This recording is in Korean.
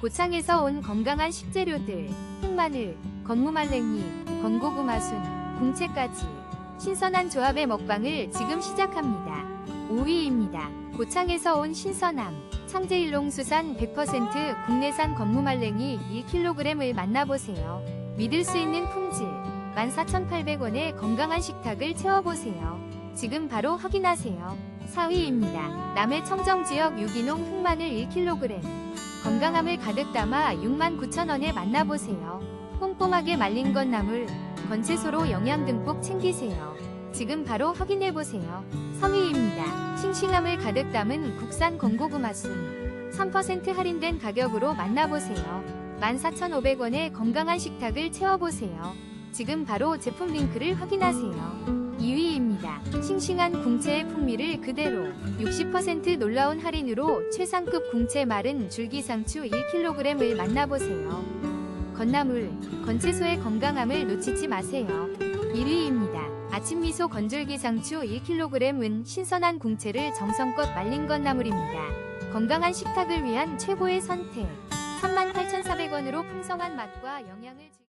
고창에서 온 건강한 식재료들, 흑마늘, 건무말랭이, 건고구마순, 궁채까지 신선한 조합의 먹방을 지금 시작합니다. 5위입니다. 고창에서 온 신선함, 청제일농수산 100% 국내산 건무말랭이 1kg을 만나보세요. 믿을 수 있는 품질, 14,800원의 건강한 식탁을 채워보세요. 지금 바로 확인하세요. 4위입니다. 남해 청정지역 유기농 흑마늘 1kg. 건강함을 가득 담아 69,000원에 만나보세요. 꼼꼼하게 말린 건 나물, 건채소로 영양 듬뿍 챙기세요. 지금 바로 확인해보세요. 3위입니다. 싱싱함을 가득 담은 국산 건고구마순. 3% 할인된 가격으로 만나보세요. 14,500원의 건강한 식탁을 채워보세요. 지금 바로 제품 링크를 확인하세요. 2위입니다. 싱싱한 궁채의 풍미를 그대로 60% 놀라운 할인으로 최상급 궁채 마른 줄기상추 1kg을 만나보세요. 건나물, 건채소의 건강함을 놓치지 마세요. 1위입니다. 아침 미소 건줄기 상추 1kg은 신선한 궁채를 정성껏 말린 건나물입니다. 건강한 식탁을 위한 최고의 선택. 38,400원으로 풍성한 맛과 영양을 즐-